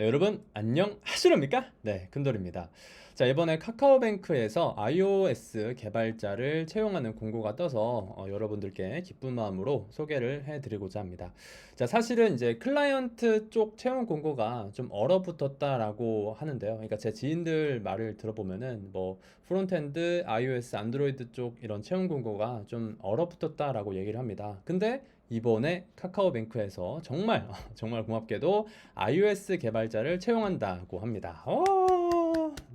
네, 여러분 안녕 하시렵니까? 네, 큰돌입니다. 자, 이번에 카카오뱅크에서 iOS 개발자를 채용하는 공고가 떠서 어, 여러분들께 기쁜 마음으로 소개를 해드리고자 합니다. 자, 사실은 이제 클라이언트 쪽 채용 공고가 좀 얼어붙었다라고 하는데요. 그러니까 제 지인들 말을 들어보면은 뭐 프론트엔드, iOS, 안드로이드 쪽 이런 채용 공고가 좀 얼어붙었다라고 얘기를 합니다. 근데 이번에 카카오뱅크에서 정말 정말 고맙게도 iOS 개발자를 채용한다고 합니다. 오,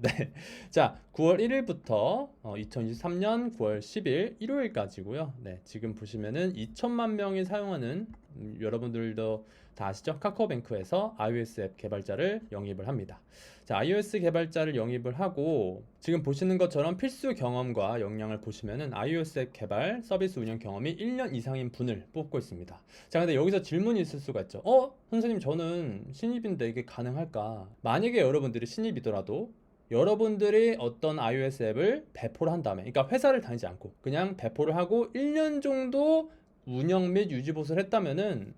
네. 자, 9월 1일부터 2023년 9월 10일 일요일까지고요. 네, 지금 보시면은 2천만 명이 사용하는 음, 여러분들도 다 아시죠? 카카오뱅크에서 iOS 앱 개발자를 영입을 합니다. 자, iOS 개발자를 영입을 하고 지금 보시는 것처럼 필수 경험과 역량을 보시면은 iOS 앱 개발 서비스 운영 경험이 1년 이상인 분을 뽑고 있습니다. 자, 근데 여기서 질문이 있을 수가 있죠. 어, 선생님 저는 신입인데 이게 가능할까? 만약에 여러분들이 신입이더라도 여러분들이 어떤 iOS 앱을 배포를 한 다음에, 그러니까 회사를 다니지 않고 그냥 배포를 하고 1년 정도 운영 및 유지 보수를 했다면은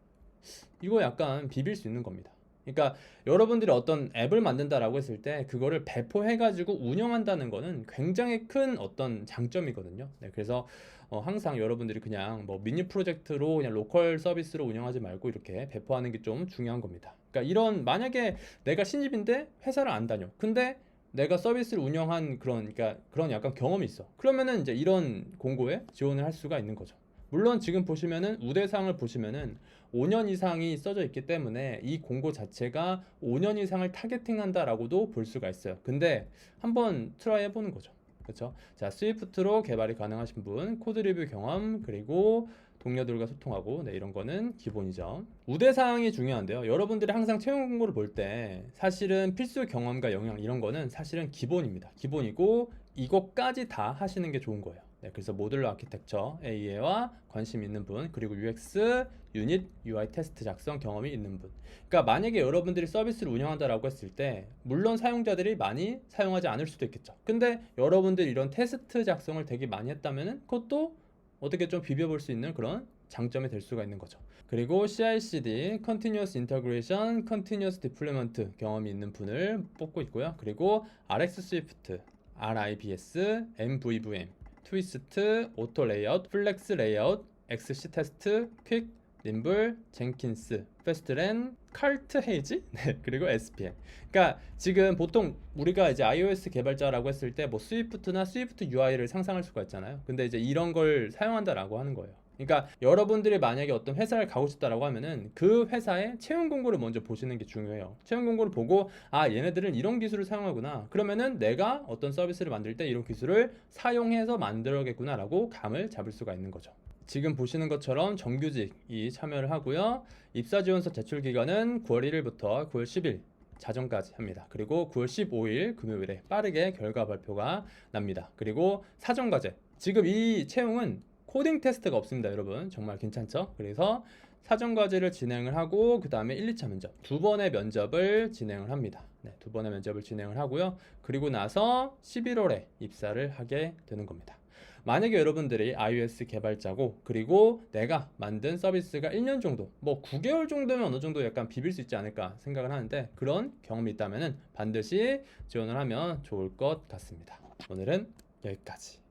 이거 약간 비빌 수 있는 겁니다. 그러니까 여러분들이 어떤 앱을 만든다라고 했을 때 그거를 배포해가지고 운영한다는 거는 굉장히 큰 어떤 장점이거든요. 네, 그래서 어, 항상 여러분들이 그냥 뭐 미니 프로젝트로 그냥 로컬 서비스로 운영하지 말고 이렇게 배포하는 게 좀 중요한 겁니다. 그러니까 이런 만약에 내가 신입인데 회사를 안 다녀. 근데 내가 서비스를 운영한 그런 그러니까 그런 약간 경험이 있어. 그러면은 이제 이런 공고에 지원을 할 수가 있는 거죠. 물론 지금 보시면은 우대상을 보시면은 5년 이상이 써져 있기 때문에 이 공고 자체가 5년 이상을 타겟팅한다라고도 볼 수가 있어요. 근데 한번 트라이 해보는 거죠. 그렇죠? 자, 스위프트로 개발이 가능하신 분, 코드 리뷰 경험, 그리고 동료들과 소통하고 네, 이런 거는 기본이죠. 우대 사항이 중요한데요. 여러분들이 항상 채용 공고를 볼 때 사실은 필수 경험과 영향 이런 거는 사실은 기본입니다. 기본이고 이것까지 다 하시는 게 좋은 거예요. 네, 그래서 모듈러 아키텍처 AE와 관심 있는 분, 그리고 UX, 유닛, UI 테스트 작성 경험이 있는 분. 그러니까 만약에 여러분들이 서비스를 운영한다라고 했을 때 물론 사용자들이 많이 사용하지 않을 수도 있겠죠. 근데 여러분들이 이런 테스트 작성을 되게 많이 했다면은 그것도 어떻게 좀 비벼볼 수 있는 그런 장점이 될 수가 있는 거죠. 그리고 CI/CD, Continuous Integration, Continuous Deployment 경험이 있는 분을 뽑고 있고요. 그리고 RX Swift, RIBS, MVVM, 트위스트, 오토 레이아웃, 플렉스 레이아웃, XC 테스트, 퀵, 림블, 젠킨스, 페스트렌, 칼트 헤이지, 네, 그리고 SPM. 그러니까 지금 보통 우리가 이제 iOS 개발자라고 했을 때 뭐 스위프트나 스위프트 UI를 상상할 수가 있잖아요. 근데 이제 이런 걸 사용한다라고 하는 거예요. 그러니까 여러분들이 만약에 어떤 회사를 가고 싶다라고 하면은 그 회사의 채용 공고를 먼저 보시는 게 중요해요. 채용 공고를 보고 아 얘네들은 이런 기술을 사용하구나. 그러면은 내가 어떤 서비스를 만들 때 이런 기술을 사용해서 만들어야겠구나라고 감을 잡을 수가 있는 거죠. 지금 보시는 것처럼 정규직이 참여를 하고요. 입사 지원서 제출 기간은 9월 1일부터 9월 10일 자정까지 합니다. 그리고 9월 15일 금요일에 빠르게 결과 발표가 납니다. 그리고 사전 과제. 지금 이 채용은 코딩 테스트가 없습니다, 여러분. 정말 괜찮죠? 그래서 사전 과제를 진행을 하고 그 다음에 1, 2차 면접 두 번의 면접을 진행을 합니다. 네, 두 번의 면접을 진행을 하고요. 그리고 나서 11월에 입사를 하게 되는 겁니다. 만약에 여러분들이 iOS 개발자고 그리고 내가 만든 서비스가 1년 정도 뭐 9개월 정도면 어느 정도 약간 비빌 수 있지 않을까 생각을 하는데 그런 경험이 있다면 반드시 지원을 하면 좋을 것 같습니다. 오늘은 여기까지.